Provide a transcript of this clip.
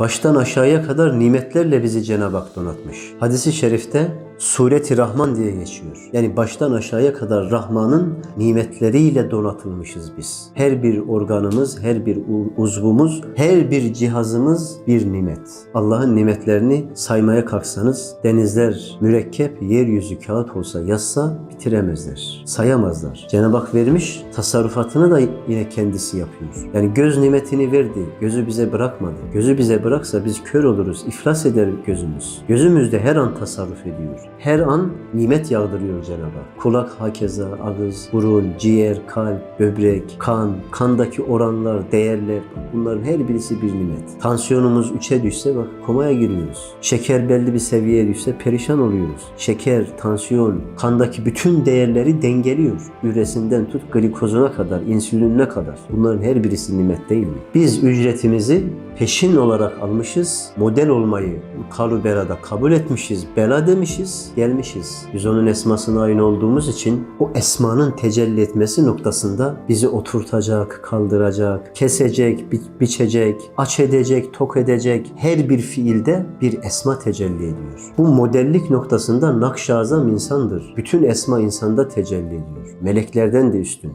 Baştan aşağıya kadar nimetlerle bizi Cenab-ı Hak donatmış. Hadisi şerifte Sureti Rahman diye geçiyor. Yani baştan aşağıya kadar Rahman'ın nimetleriyle donatılmışız biz. Her bir organımız, her bir uzvumuz, her bir cihazımız bir nimet. Allah'ın nimetlerini saymaya kalksanız denizler mürekkep, yeryüzü kağıt olsa yazsa bitiremezler. Sayamazlar. Cenab-ı Hak vermiş, tasarrufatını da yine kendisi yapıyor. Yani göz nimetini verdi, gözü bize bırakmadı. Gözü bize bıraksa biz kör oluruz, iflas eder gözümüz. Gözümüzde her an tasarruf ediyor. Her an nimet yağdırıyor Cenab-ı Hak. Kulak hakeza, ağız, burun, ciğer, kalp, böbrek, kan, kandaki oranlar, değerler bunların her birisi bir nimet. Tansiyonumuz 3'e düşse bak komaya giriyoruz. Şeker belli bir seviyeye düşse perişan oluyoruz. Şeker, tansiyon, kandaki bütün değerleri dengeliyor. Üresinden tut glikozuna kadar, insülinine kadar. Bunların her birisi nimet değil mi? Biz ücretimizi peşin olarak almışız. Model olmayı kalu berada kabul etmişiz. Bela demişiz, gelmişiz. Biz onun esmasına aynı olduğumuz için o esmanın tecelli etmesi noktasında bizi oturtacak, kaldıracak, kesecek, bi- biçecek, aç edecek, tok edecek her bir fiilde bir esma tecelli ediyor. Bu modellik noktasında nakş-ı azam insandır. Bütün esma insanda tecelli ediyor. Meleklerden de üstün.